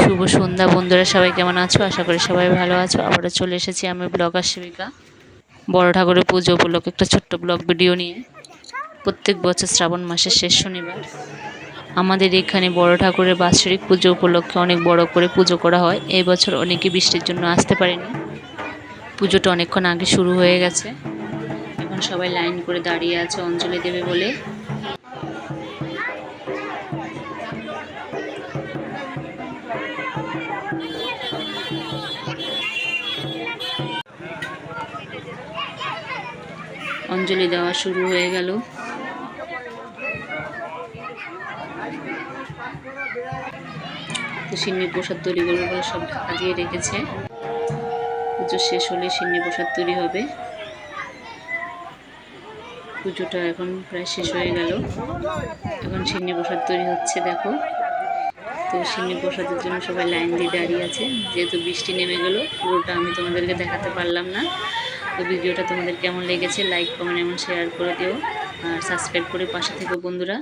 শুভ সন্ধ্যা বন্ধুরা, সবাই কেমন আছো? আশা করি সবাই ভালো আছো। আবারও চলে এসেছি আমি ব্লগার সেবিকা বড় ঠাকুরের পুজো উপলক্ষে একটা ছোট্ট ব্লগ ভিডিও নিয়ে। প্রত্যেক বছর শ্রাবণ মাসের শেষ শনিবার। আমাদের এখানে বড় ঠাকুরের বাৎসরিক পুজো উপলক্ষে অনেক বড় করে পুজো করা হয়। এই বছর অনেকে বৃষ্টির জন্য আসতে পারেনি। পুজোটা অনেকক্ষণ আগে শুরু হয়ে গেছে। এখন সবাই লাইন করে দাঁড়িয়ে আছে অঞ্জলি দেবে বলে। অঞ্জলি দেওয়া শুরু হয়ে গেল। সিন্নি প্রসাদ তৈরি করবে বলে সব ঢাকা দিয়ে রেখেছে। পুজো শেষ হলে সিন্নি প্রসাদ তৈরি হবে। পুজোটা এখন প্রায় শেষ হয়ে গেল। এখন সিন্নি প্রসাদ তৈরি হচ্ছে, দেখো। তো সিন্নি প্রসাদের জন্য সবাই লাইন দিয়ে দাঁড়িয়ে আছে। যেহেতু বৃষ্টি নেমে গেলো, পুরোটা আমি তোমাদেরকে দেখাতে পারলাম না। তো ভিডিওটা তোমাদের কেমন লেগেছে লাইক কমেন্ট এমন শেয়ার করে দিও। আর সাবস্ক্রাইব করে পাশে থেকো, বন্ধুরা।